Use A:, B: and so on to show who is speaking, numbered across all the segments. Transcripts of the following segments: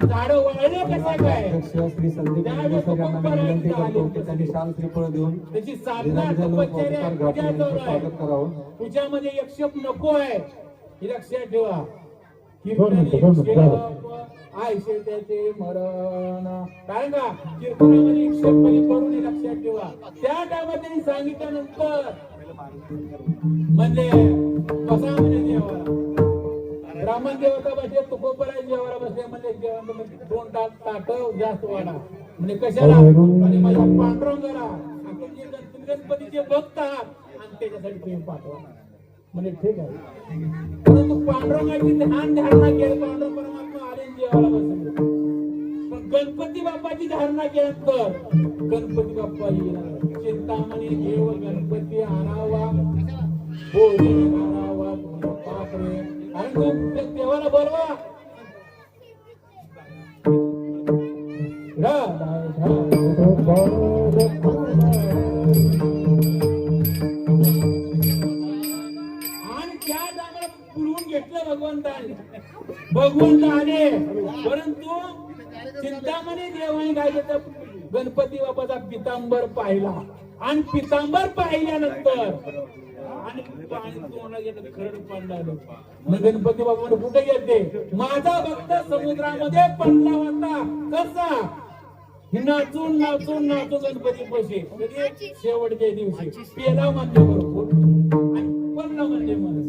A: झाड वाळले कसं काय?
B: अध्यक्ष श्री संदीप
A: त्यावेळेस
B: यांना मी
A: खूप
B: विनंती
A: बरं
B: करतो की त्यांनी शाल श्रीफळ देऊन
A: त्याची साधना तपश्चर्या पूजा आहे पूजामध्ये यक्षप नको आहे. हे लक्षात ठेवा.
C: दोन मिनिटं, दोन मिनिटं,
A: कीर्तन आयशे त्याचे मरण. कारण का? कीर्तनामध्ये यक्षप कधी लक्षात ठेवा. त्या टायमात त्यांनी सांगितल्यानंतर म्हणजे कसा म्हणजे देवाला ब्राह्मण देवता बसले तुकोपराय दोन तास ताट जास्त वाढा. म्हणजे कशाला? आणि माझ्या पांडुरंगाला आपण गणपतीचे भक्त आहात आणि त्याच्यासाठी तुम्ही पाठवा म्हणजे ठीक आहे. परंतु पांडुरंगाची ध्यान धारणा केली पांडुरंग परमात्मा आले जेवायला बसले. पण गणपती बाप्पाची धारणा केल्यानंतर गणपती बाप्पा येणार. चिंतामणी देव गणपती आणावा. बोरी आणावा. बापरे. आणि आणि त्या टायमाला पुरवून घेतलं भगवंताने. भगवंत परंतु चिंतामणी देवाने काय केलं गणपती बाबाचा पितांबर पाहिला. आणि पितांबर पाहिल्यानंतर आणि पाणी तोंडाला गेलं खरड पडलं मग गणपती बाबा कुठे येते माझा भक्त समुद्रामध्ये पडला होता. कसा? हे नाचून नाचून नाचून गणपती पैसे कधी शेवटच्या दिवशी. पेला म्हणजे भरपूर. आणि पडला म्हणजे मला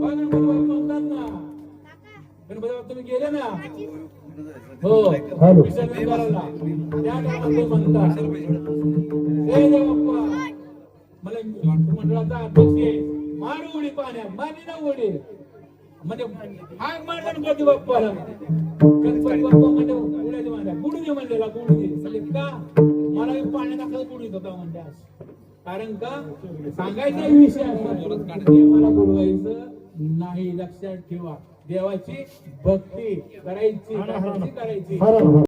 A: बघा गणपती बाप्पा म्हणतात ना. गणपती बाप्पा तुम्ही गेले ना? हो.
C: हॅलो.
A: विसर्जन करायला. त्या टायमात म्हणतात. "हे देव बाप्पा मला मंडळाचा अध्यक्ष आहे. मार उडी ना उडी. म्हणजे हाक मार गणपती बाप्पाला. गणपती बाप्पा म्हणलेला म्हणजे का? मला पाण्यात असं बुडीत होता म्हणजे असं. कारण का? सांगायचा विषय असा देवाला बुडवायचं नाही लक्षात ठेवा. देवाची भक्ती करायची करायची.